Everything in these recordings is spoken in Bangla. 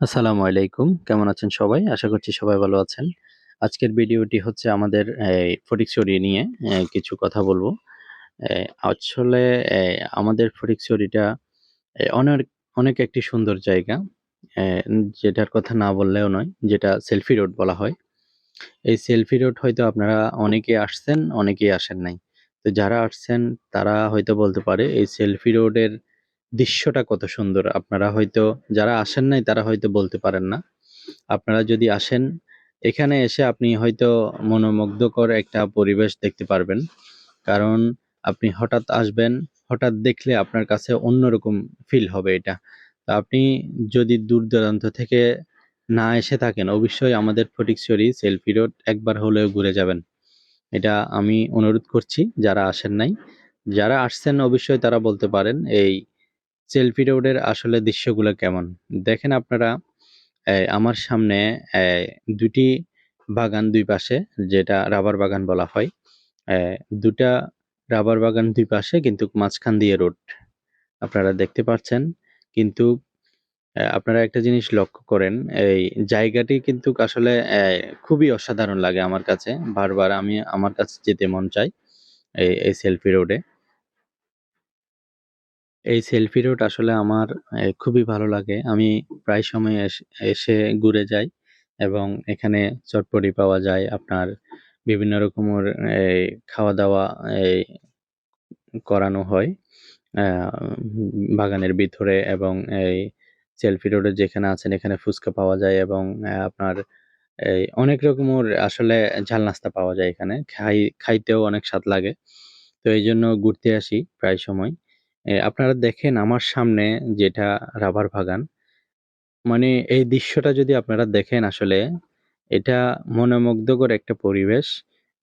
আসসালামু আলাইকুম। কেমন আছেন সবাই? আশা করছি সবাই ভালো আছেন। আজকের ভিডিওটি হচ্ছে আমাদের ফটিকছড়ি নিয়ে কিছু কথা বলব। আসলে আমাদের ফটিকছড়িটা অনেক অনেক একটি সুন্দর জায়গা। যেটার কথা না বললেও নয়, যেটা সেলফি রোড বলা হয়। এই সেলফি রোড হয়তো আপনারা অনেকেই আসছেন, অনেকেই আসেন নাই। তো যারা আসছেন তারা হয়তো বলতে পারে এই সেলফি রোডের দৃশ্যটা কত সুন্দর। আপনারা হয়তো যারা আসেন নাই তারা হয়তো বলতে পারেন না। আপনারা যদি আসেন এখানে এসে আপনি হয়তো মনোমুগ্ধকর একটা পরিবেশ দেখতে পারবেন। কারণ আপনি হঠাৎ আসবেন, হঠাৎ দেখলে আপনার কাছে অন্যরকম ফিল হবে এটা। তো আপনি যদি দূর-দূরান্ত থেকে না এসে থাকেন অবশ্যই আমাদের ফটিকছড়ি সেলফি রোড একবার হলেও ঘুরে যাবেন। এটা আমি অনুরোধ করছি যারা আসেন নাই। যারা আসছেন অবশ্যই তারা বলতে পারেন এই সেলফি রোডের আসলে দৃশ্যগুলো কেমন? দেখেন আপনারা আমার সামনে ২ বাগান দুই পাশে যেটা রাবার বাগান বলা হয়। ২ রাবার বাগান দুই পাশে কিন্তু মাঝখান দিয়ে রোড। আপনারা দেখতে পাচ্ছেন। কিন্তু আপনারা একটা জিনিস লক্ষ্য করেন, এই জায়গাটি কিন্তু আসলে খুবই অসাধারণ লাগে আমার কাছে। বারবার আমি আমার কাছে যেতে মন চাই এই সেলফি রোডে। এই সেলফি রোড আসলে আমার খুবই ভালো লাগে। আমি প্রায় সময় এস ঘুরে যাই এবং এখানে চটপটি পাওয়া যায়। আপনার বিভিন্ন রকমের এই খাওয়া-দাওয়া এই করানো হয়। বাগানের ভিতরে এবং এই সেলফি রোডে যেখানে আছেন এখানে ফুচকা পাওয়া যায় এবং আপনার এই অনেক রকমের আসলে ঝাল নাস্তা পাওয়া যায় এখানে। খাই, খাইতেও অনেক স্বাদ লাগে। তো এই জন্য ঘুরতে আসি প্রায় সময়। আপনারা দেখেন আমার সামনে যেটা রাবার বাগান। মানে এই দৃশ্যটা যদি আপনারা দেখেন আসলে এটা মনোমুগ্ধকর একটা পরিবেশ।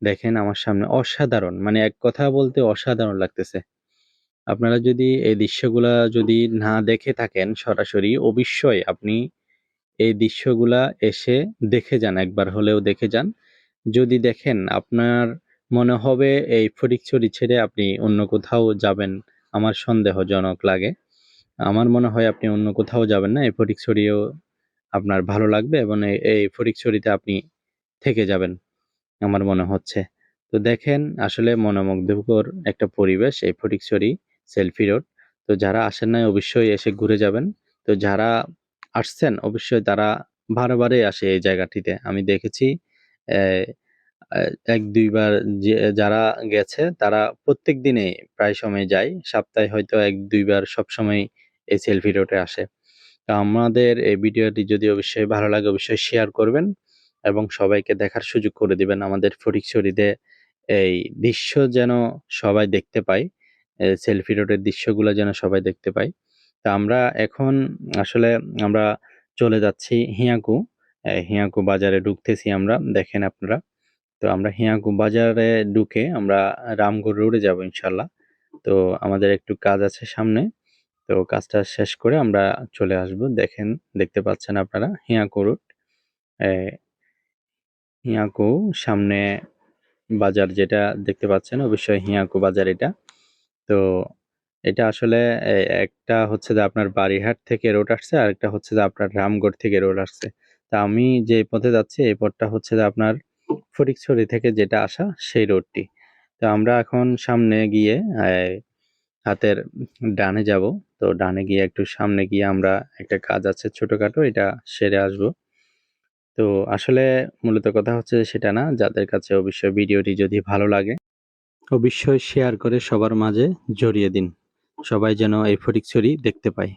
দেখেন আমার সামনে অসাধারণ মানে এক কথা বলতে অসাধারণ লাগতেছে। আপনারা যদি এই দৃশ্যগুলা যদি না দেখে থাকেন সরাসরি অবশ্যই আপনি এই দৃশ্যগুলা এসে দেখে যান, একবার হলেও দেখে যান। যদি দেখেন আপনার মনে হবে এই ফটিকছড়ি ছেড়ে আপনি অন্য কোথাও যাবেন আমার সন্দেহজনক লাগে। আমার মনে হয় আপনি অন্য কোথাও যাবেন না। এই ফটিকছড়িও আপনার ভালো লাগবে এবং এই ফটিকছড়িতে আপনি থেকে যাবেন। আমার মনে হচ্ছে। তো দেখেন আসলে মনোমুগ্ধকর একটা পরিবেশ এই ফটিকছড়ি সেলফি রোড। তো যারা আসেন নাই অবশ্যই এসে ঘুরে যাবেন। তো যারা আসছেন অবশ্যই তারা বারে, বারেই আসে এই জায়গাটিতে। আমি দেখেছি অ্যা অ্যা ১-২ বার যে, যারা গেছে তারা প্রত্যেক দিনে প্রায় সময় যায়। সপ্তাহে হয়তো ১-২ বার সবসময়ই এই সেলফি রোডে আসে। তো আমাদের এই ভিডিওটি যদি অবশ্যই ভালো লাগে অবশ্যই শেয়ার করবেন এবং সবাইকে দেখার সুযোগ করে দিবেন। আমাদের ফটিকছড়িতে এই দৃশ্য যেন সবাই দেখতে। এ সেলফি রোডের দৃশ্যগুলো যেন সবাই দেখতে পায়। তো আমরা এখন আসলে আমরা চলে যাচ্ছি হিয়াকু। হিয়াকু বাজারে ঢুকতেছি আমরা। দেখেন আপনারা। তো আমরা হিয়াকু বাজারে ঢুকে আমরা রামগড় রোডে যাব ইনশাআল্লাহ। তো আমাদের একটু কাজ আছে সামনে। তো কাজটা শেষ করে আমরা চলে আসব। দেখেন দেখতে পাচ্ছেন আপনারা হিয়াকু রোড। হিয়াকু সামনে বাজার যেটা দেখতে পাচ্ছেন অবশ্যই হিয়াকু বাজার এটা। তো এটা আসলে একটা হচ্ছে যে আপনার বাড়িহাট থেকে রোড আসছে, আর একটা হচ্ছে যে আপনার রামগড় থেকে রোড আসছে। তা আমি যে পথে যাচ্ছি এই পথটা হচ্ছে যে আপনার ফটিকছড়ি থেকে যেটা আসা সেই রোডটি। তো আমরা এখন সামনে গিয়ে হাতের ডানে যাব। তো ডানে গিয়ে একটু সামনে গিয়ে আমরা একটা কাজ আছে ছোটখাটো, এটা সেরে আসব। তো আসলে মূলত কথা হচ্ছে সেটা না। যাদের কাছে অবশ্যই ভিডিওটি যদি ভালো লাগে, অবশ্যই শেয়ার করে সবার মাঝে জড়িয়ে দিন। সবাই যেন এই ফটিকছড়ি দেখতে পায়।